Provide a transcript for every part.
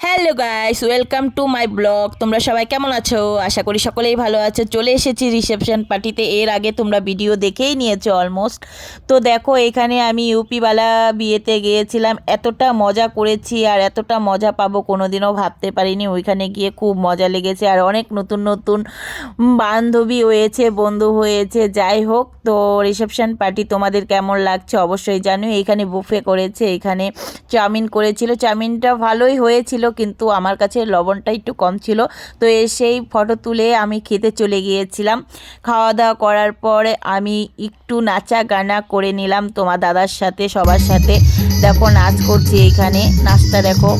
Hello. Hello guys welcome to my blog তোমরা সবাই কেমন আছো? আশা করি সকলেই ভালো আছো। চলে এসেছি রিসেপশন পার্টিতে এর আগে তোমরা ভিডিও দেখেই নিয়েছো অলমোস্ট তো দেখো, এখানে আমি ইউপিওয়ালা বিয়েতে গিয়েছিলাম। এতটা মজা করেছি আর এতটা মজা পাবো কোনোদিনও ভাবতে পারিনি। ওইখানে গিয়ে খুব মজা লেগেছে আর অনেক নতুন নতুন বান্ধবী হয়েছে, বন্ধু হয়েছে। যাই হোক, তো রিসেপশন পার্টি তোমাদের কেমন লাগছে অবশ্যই জানো এখানে বুফে করেছে, এখানে চাউমিন করেছিল। চাউমিনটা ভালোই হয়েছিল কিন্তু আমার কাছে লবণটা একটু কম ছিল। তো এসেই ফটো তুলে আমি খেতে চলে গিয়েছিলাম। খাওয়া দাওয়া করার পরে আমি একটু নাচা গানা করে নিলাম তোমার দাদার সাথে, সবার সাথে। দেখো, নাচ করছি এইখানে নাচটা দেখো।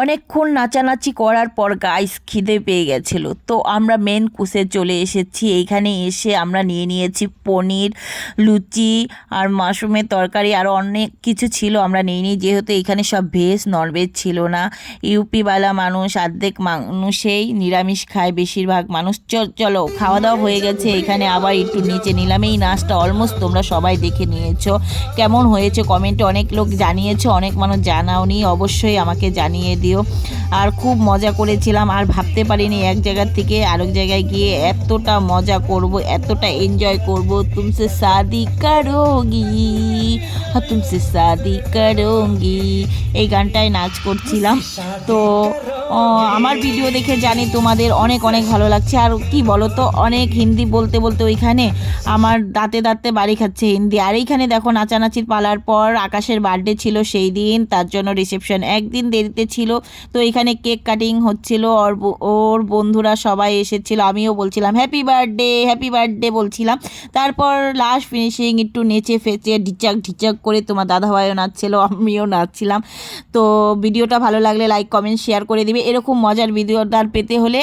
অনেকক্ষণ নাচানাচি করার পর গাইস খিদে পেয়ে গেছিল। তো আমরা মেন কুসে চলে এসেছি। এইখানে এসে আমরা নিয়ে নিয়েছি পনির, লুচি আর মাশরুমের তরকারি আরও অনেক কিছু ছিল আমরা নিয়ে নিই। যেহেতু এখানে সব ভেজ ননভেজ ছিল না। ইউপিওয়ালা মানুষ, অর্ধেক মানুষেই নিরামিষ খায় বেশিরভাগ মানুষ। চলো খাওয়া দাওয়া হয়ে গেছে। এখানে আবার একটু নিচে নিলাম। এই নাচটা অলমোস্ট তোমরা সবাই দেখে নিয়েছো। কেমন হয়েছে? কমেন্টে অনেক লোক জানিয়েছো, অনেক মানুষ জানাওনি। অবশ্যই আমাকে জানিয়ে দিও আর খুব মজা করেছিলাম আর ভাবতে পারিনি এক জায়গার থেকে আরেক জায়গায় গিয়ে এতটা মজা করব, এতটা এনজয় করব। তুমসে শাদি করোগি হ্যাঁ তুমসে শাদি করোগি এই গানটায় নাচ করছিলাম। তো আমার ভিডিও দেখে জানি তোমাদের অনেক অনেক ভালো লাগছে। আর কি বলো তো অনেক হিন্দি বলতে বলতে ওইখানে আমার দাঁতে দাঁতে বাড়ি খাচ্ছে হিন্দি। আর এইখানে দেখো নাচানাচির পালার পর আকাশের বার্থডে ছিল সেই দিন, তার জন্য রিসেপশন একদিন দেরিতে ছিল। তো এখানে কেক কাটিং হচ্ছিল, ওর ওর বন্ধুরা সবাই এসেছিল, আমিও বলছিলাম হ্যাপি বার্থডে হ্যাপি বার্থডে বলছিলাম। তারপর লাস্ট ফিনিশিং একটু নেচে ফেচে ঢিচাক ঢিচাক করে তোমার দাদাভাইও নাচছিল, আমিও নাচছিলাম। তো ভিডিওটা ভালো লাগলে লাইক কমেন্ট শেয়ার করে দিবে। এরকম মজার ভিডিও তার পেতে হলে